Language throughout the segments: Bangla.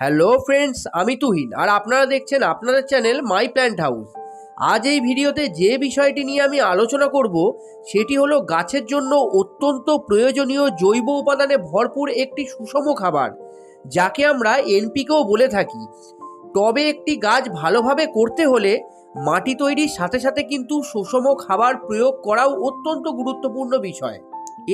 হ্যালো ফ্রেন্ডস, আমি তুহিন আর আপনারা দেখছেন আপনাদের চ্যানেল মাই প্ল্যান্ট হাউস। আজ এই ভিডিওতে যে বিষয়টি নিয়ে আমি আলোচনা করব, সেটি হলো গাছের জন্য অত্যন্ত প্রয়োজনীয় জৈব উপাদানে ভরপুর একটি সুষম খাবার, যাকে আমরা এনপিকেও বলে থাকি। তবে একটি গাছ ভালোভাবে করতে হলে মাটি তৈরির সাথে সাথে কিন্তু সুষম খাবার প্রয়োগ করাও অত্যন্ত গুরুত্বপূর্ণ বিষয়।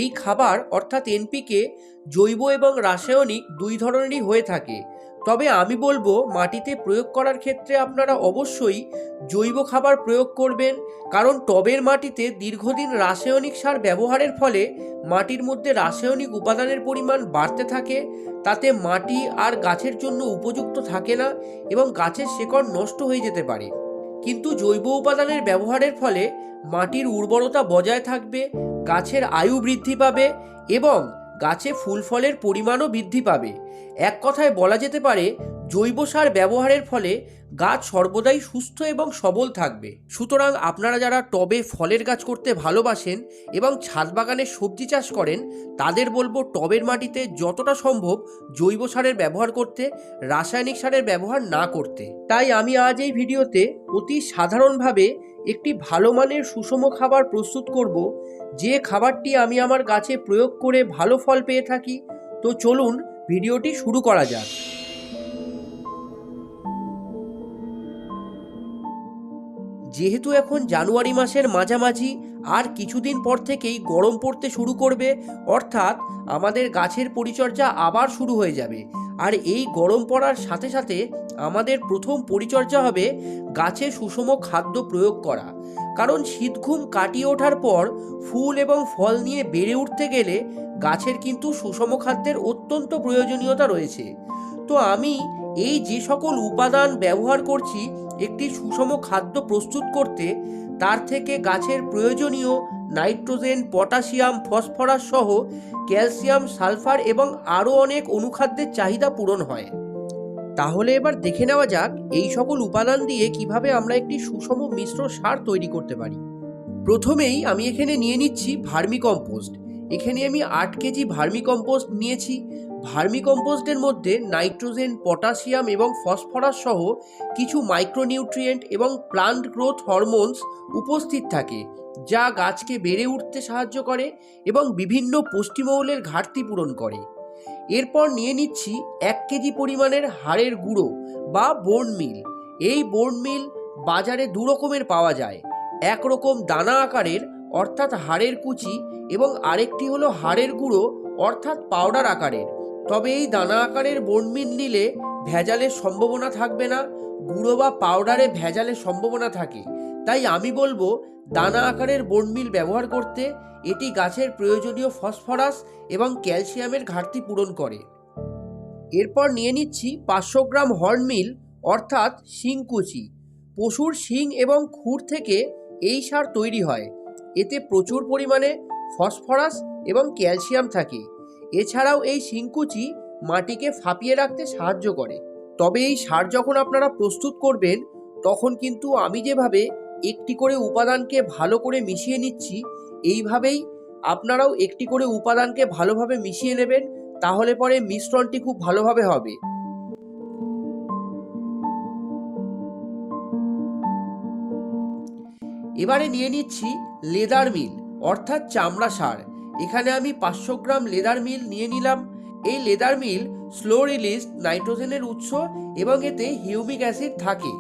এই খাবার অর্থাৎ এনপিকে জৈব এবং রাসায়নিক দুই ধরনেরই হয়ে থাকে। তবে আমি বলব, মাটিতে প্রয়োগ করার ক্ষেত্রে আপনারা অবশ্যই জৈব খাবার প্রয়োগ করবেন, কারণ টবের মাটিতে দীর্ঘদিন রাসায়নিক সার ব্যবহারের ফলে মাটির মধ্যে রাসায়নিক উপাদানের পরিমাণ বাড়তে থাকে, তাতে মাটি আর গাছের জন্য উপযুক্ত থাকে না এবং গাছের শেকড় নষ্ট হয়ে যেতে পারে। কিন্তু জৈব উপাদানের ব্যবহারের ফলে মাটির উর্বরতা বজায় থাকবে, গাছের আয়ু বৃদ্ধি পাবে এবং গাছে ফুল ফলের পরিমাণও বৃদ্ধি পাবে। এক কথায় বলা যেতে পারে, জৈব সার ব্যবহারের ফলে গাছ সর্বদাই সুস্থ এবং সবল থাকবে। সুতরাং আপনারা যারা টবে ফলের গাছ করতে ভালোবাসেন এবং ছাদ বাগানে সবজি চাষ করেন, তাদের বলব টবের মাটিতে যতটা সম্ভব জৈব সারের ব্যবহার করতে, রাসায়নিক সারের ব্যবহার না করতে। তাই আমি আজ এই ভিডিওতে অতি সাধারণভাবে একটি ভালো মানের সুষম খাবার প্রস্তুত করব। যে খাবারটি আমি আমার গাছে প্রয়োগ করে ভালো ফল পেয়ে থাকি, তো চলুন ভিডিওটি শুরু করা যাক। যেহেতু এখন জানুয়ারি মাসের মাঝামাঝি আর কিছুদিন পর থেকেই গরম পড়তে শুরু করবে। অর্থাৎ আমাদের গাছের পরিচর্যা আবার শুরু হয়ে যাবে। আর এই গরম পড়ার সাথে সাথে আমাদের প্রথম পরিচর্যা হবে গাছে সুষম খাদ্য প্রয়োগ করা। কারণ শীতঘুম কাটিয়ে ওঠার পর ফুল এবং ফল নিয়ে বেড়ে উঠতে গেলে গাছের কিন্তু সুষম খাদ্যের অত্যন্ত প্রয়োজনীয়তা রয়েছে। তো আমি এই যে সকল উপাদান ব্যবহার করছি, একটি সুষম খাদ্য প্রস্তুত করতে তার থেকে গাছের প্রয়োজনীয় নাইট্রোজেন, পটাশিয়াম, ফসফরাস সহ ক্যালসিয়াম, সালফার এবং আরও অনেক অনুখাদ্যের চাহিদা পূরণ হয়। তাহলে এবার দেখে নেওয়া যাক এই সকল উপাদান দিয়ে কীভাবে আমরা একটি সুষম মিশ্র সার তৈরি করতে পারি। প্রথমেই আমি এখানে নিয়ে নিচ্ছি ভার্মি কম্পোস্ট এখানে আমি আট কেজি ভার্মি কম্পোস্ট নিয়েছি। ভার্মি কম্পোস্টের মধ্যে নাইট্রোজেন, পটাশিয়াম এবং ফসফরাস সহ কিছু মাইক্রোনিউট্রিয়েন্ট এবং প্লান্ট গ্রোথ হরমোনস উপস্থিত থাকে, যা গাছকে বেড়ে উঠতে সাহায্য করে এবং বিভিন্ন পুষ্টিমৌলের ঘাটতি পূরণ করে। এরপর নিয়ে নিচ্ছি এক কেজি পরিমাণের হাড়ের গুঁড়ো বা বোর্ন মিল। এই বোর্ন মিল বাজারে দু রকমের পাওয়া যায়। একরকম দানা আকারের, অর্থাৎ হাড়ের কুচি, এবং আরেকটি হলো হাড়ের গুঁড়ো, অর্থাৎ পাউডার আকারের। তবে এই দানা আকারের বনমিল নিলে ভেজালের সম্ভাবনা থাকবে না, গুঁড়ো বা পাউডারে ভেজালের সম্ভাবনা থাকে। তাই আমি বলব, দানা আকারের বনমিল ব্যবহার করতে এটি গাছের প্রয়োজনীয় ফসফরাস এবং ক্যালসিয়ামের ঘাটতি পূরণ করে। এরপর নিয়ে নিচ্ছি পাঁচশো গ্রাম হর্নমিল অর্থাৎ শিংকুচি পশুর শিং এবং খুর থেকে এই সার তৈরি হয়। এতে প্রচুর পরিমাণে ফসফরাস এবং ক্যালসিয়াম থাকে। এছাড়াও এই শিংকুচি মাটিকে ফাঁপিয়ে রাখতে সাহায্য করে। তবে এই সার যখন আপনারা প্রস্তুত করবেন, তখন কিন্তু আমি যেভাবে একটি করে উপাদানকে ভালো করে মিশিয়ে নিচ্ছি, এইভাবেই আপনারাও একটি করে উপাদানকে ভালোভাবে মিশিয়ে নেবেন, তাহলে পরে মিশ্রণটি খুব ভালোভাবে হবে। এবারে নিয়ে নিচ্ছি লেদার মিল, অর্থাৎ চামড়া সার। এখানে আমি পাঁচশো গ্রাম লেদার মিল নিয়ে নিলাম। এই লেদার মিল স্লো রিলিজ নাইট্রোজেনের উৎস এবং এতে হিউমিক অ্যাসিড থাকে।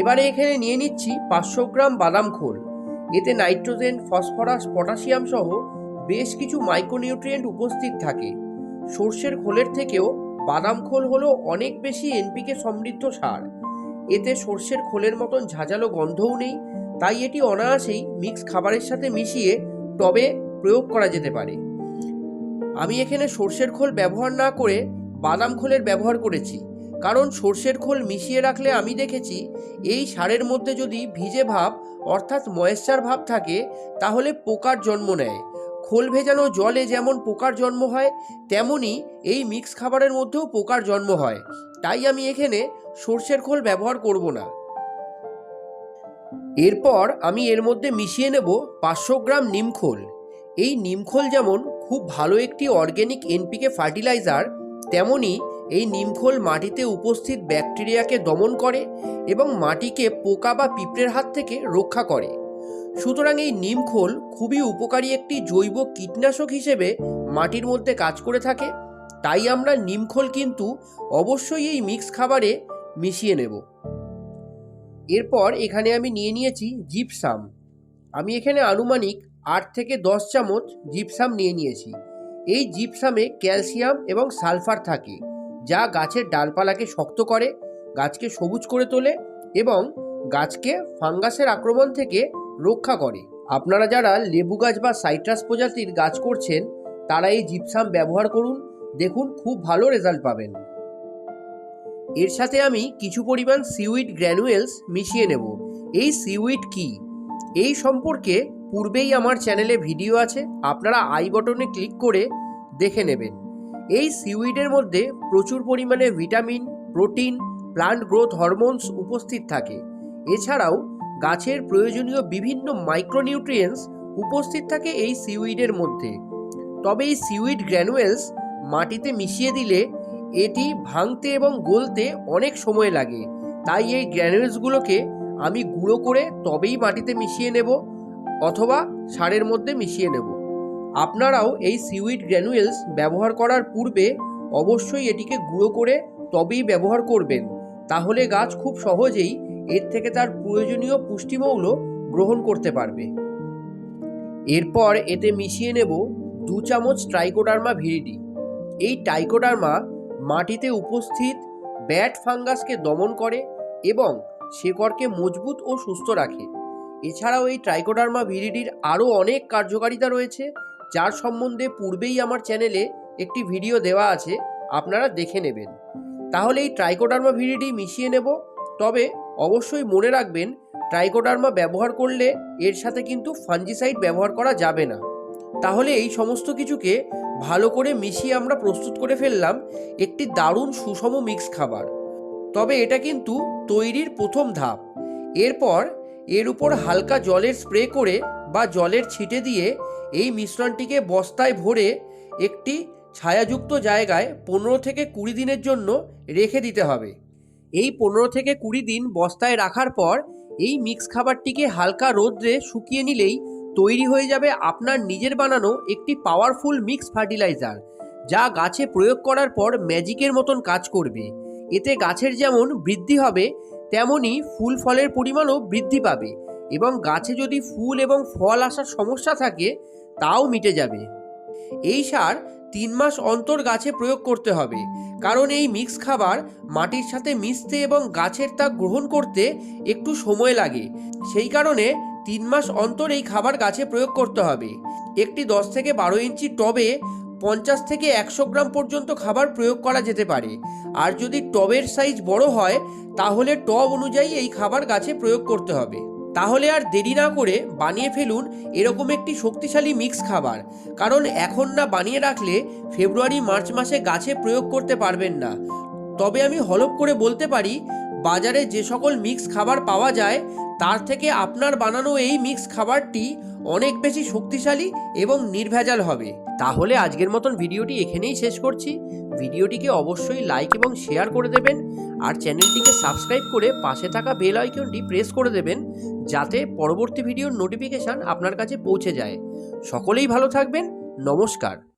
এবারে এখানে নিয়ে নিচ্ছি পাঁচশো গ্রাম বাদাম খোল। এতে নাইট্রোজেন, ফসফরাস, পটাশিয়াম সহ বেশ কিছু মাইক্রোনিউট্রিয়েন্ট উপস্থিত থাকে। সর্ষের খোলের থেকেও বাদাম খোল হলো অনেক বেশি এনপিকে সমৃদ্ধ সার। এতে সর্ষের খোলের মতন ঝাঁঝালো গন্ধও নেই, তাই এটি অনায়াসেই মিক্স খাবারের সাথে মিশিয়ে টবে প্রয়োগ করা যেতে পারে। আমি এখানে সর্ষের খোল ব্যবহার না করে বাদাম খোলের ব্যবহার করেছি, কারণ সর্ষের খোল মিশিয়ে রাখলে আমি দেখেছি এই সারের মধ্যে যদি ভিজে ভাব, অর্থাৎ ময়েশ্চার ভাব থাকে, তাহলে পোকার জন্ম নেয়। খোল ভেজানো জলে যেমন পোকার জন্ম হয়, তেমনি এই মিক্স খাবারের মধ্যেও পোকার জন্ম হয়। তাই আমি এখানে সর্ষের খোল ব্যবহার করব না। এরপর আমি এর মধ্যে মিশিয়ে নেব পাঁচশো গ্রাম নিমখোল এই নিমখোল যেমন খুব ভালো একটি অর্গ্যানিক এনপিকে ফার্টিলাইজার, তেমনি এই নিমখোল মাটিতে উপস্থিত ব্যাকটেরিয়াকে দমন করে এবং মাটিকে পোকা বা পিঁপড়ের হাত থেকে রক্ষা করে। সুতরাং এই নিমখোল খুবই উপকারী একটি জৈব কীটনাশক হিসেবে মাটির মধ্যে কাজ করে থাকে। তাই আমরা নিমখোল কিন্তু অবশ্যই এই মিক্স খাবারে মিশিয়ে নেব। এরপর এখানে আমি নিয়ে নিয়েছি জিপসাম। আমি এখানে আনুমানিক আট থেকে দশ চামচ জিপসাম নিয়ে নিয়েছি। এই জিপসামে ক্যালসিয়াম এবং সালফার থাকে, যা গাছের ডালপালাকে শক্ত করে, গাছকে সবুজ করে তোলে এবং গাছকে ফাঙ্গাসের আক্রমণ থেকে রক্ষা করে। আপনারা যারা লেবু গাছ বা সাইট্রাস প্রজাতির গাছ করছেন, তারা এই জিপসাম ব্যবহার করুন। দেখুন, খুব ভালো রেজাল্ট পাবেন। এর সাথে আমি কিছু পরিমাণ সিউইড গ্র্যানুয়েলস মিশিয়ে নেব। এই সিউইড কি? এই সম্পর্কে পূর্বেই আমার চ্যানেলে ভিডিও আছে, আপনারা আই বটনে ক্লিক করে দেখে নেবেন। এই সিউইডের মধ্যে প্রচুর পরিমাণে vitamin protein plant growth hormones উপস্থিত থাকে। এছাড়াও গাছের প্রয়োজনীয় বিভিন্ন মাইক্রোনিউট্রিয়েন্টস উপস্থিত থাকে এই সিউইডের মধ্যে। তবে এই সিউইড গ্র্যানুয়েলস মাটিতে মিশিয়ে দিলে এটি ভাঙতে এবং গলতে অনেক সময় লাগে। তাই এই গ্র্যানুয়েলসগুলোকে আমি গুঁড়ো করে তবেই মাটিতে মিশিয়ে নেব অথবা সারের মধ্যে মিশিয়ে নেব। আপনারাও এই সিউইড গ্র্যানুয়েলস ব্যবহার করার পূর্বে অবশ্যই এটিকে গুঁড়ো করে তবেই ব্যবহার করবেন। তাহলে গাছ খুব সহজেই এর থেকে তার প্রয়োজনীয় পুষ্টিমৌল গ্রহণ করতে পারবে। এরপর এতে মিশিয়ে নেব দু চামচ ট্রাইকোডার্মা ভিরিডি এই টাইকোডার্মা মাটিতে উপস্থিত ব্যাট ফাঙ্গাসকে দমন করে এবং শেকড়কে মজবুত ও সুস্থ রাখে। এছাড়াও এই ট্রাইকোডার্মা ভিরিডির আরও অনেক কার্যকারিতা রয়েছে, যার সম্বন্ধে পূর্বেই আমার চ্যানেলে একটি ভিডিও দেওয়া আছে, আপনারা দেখে নেবেন। তাহলে এই ট্রাইকোডার্মা ভিরিডি মিশিয়ে নেব, তবে অবশ্যই মনে রাখবেন, ট্রাইকোডার্মা ব্যবহার করলে এর সাথে কিন্তু ফাঞ্জিসাইড ব্যবহার করা যাবে না। তাহলে এই সমস্ত কিছুকে ভালো করে মিশিয়ে আমরা প্রস্তুত করে ফেললাম একটি দারুণ সুষম মিক্স খাবার। তবে এটা কিন্তু তৈরির প্রথম ধাপ। এরপর এর উপর হালকা জলের স্প্রে করে বা জলের ছিটে দিয়ে এই মিশ্রণটিকে বস্তায় ভরে একটি ছায়াযুক্ত জায়গায় পনেরো থেকে কুড়ি দিনের জন্য রেখে দিতে হবে। এই পনেরো থেকে কুড়ি দিন বস্তায় রাখার পর এই মিক্স খাবারটিকে হালকা রোদ্রে শুকিয়ে নিলেই তৈরি হয়ে যাবে আপনার নিজের বানানো একটি পাওয়ারফুল মিক্স ফার্টিলাইজার যা গাছে প্রয়োগ করার পর ম্যাজিকের মতন কাজ করবে। এতে গাছের যেমন বৃদ্ধি হবে, তেমনই ফুল ফলের পরিমাণও বৃদ্ধি পাবে এবং গাছে যদি ফুল এবং ফল আসার সমস্যা থাকে, তাও মিটে যাবে। এই সার তিন মাস অন্তর গাছে প্রয়োগ করতে হবে, কারণ এই মিক্স খাবার মাটির সাথে মিশতে এবং গাছের তা গ্রহণ করতে একটু সময় লাগে। সেই কারণে তিন মাস অন্তর এই খাবার গাছে প্রয়োগ করতে হবে। একটি দশ থেকে বারো ইঞ্চি টবে পঞ্চাশ থেকে একশো গ্রাম পর্যন্ত খাবার প্রয়োগ করা যেতে পারে। আর যদি টবের সাইজ বড় হয়, তাহলে টব অনুযায়ী এই খাবার গাছে প্রয়োগ করতে হবে। তাহলে আর দেরি না করে বানিয়ে ফেলুন এরকম একটি শক্তিশালী মিক্স খাবার। কারণ এখন না বানিয়ে রাখলে ফেব্রুয়ারি, মার্চ মাসে গাছে প্রয়োগ করতে পারবেন না। তবে আমি হলপ করে বলতে পারি বাজারে যে সকল মিক্স খাবার পাওয়া যায়, তার থেকে আপনার বানানো এই মিক্স খাবারটি অনেক বেশি শক্তিশালী এবং নির্ভেজাল হবে। তাহলে আজকের মতন ভিডিওটি এখানেই শেষ করছি। ভিডিওটিকে অবশ্যই লাইক এবং শেয়ার করে দেবেন আর চ্যানেলটিকে সাবস্ক্রাইব করে পাশে থাকা বেল আইকনটি প্রেস করে দেবেন যাতে পরবর্তী ভিডিওর নোটিফিকেশান আপনার কাছে পৌঁছে যায়। সকলেই ভালো থাকবেন। নমস্কার।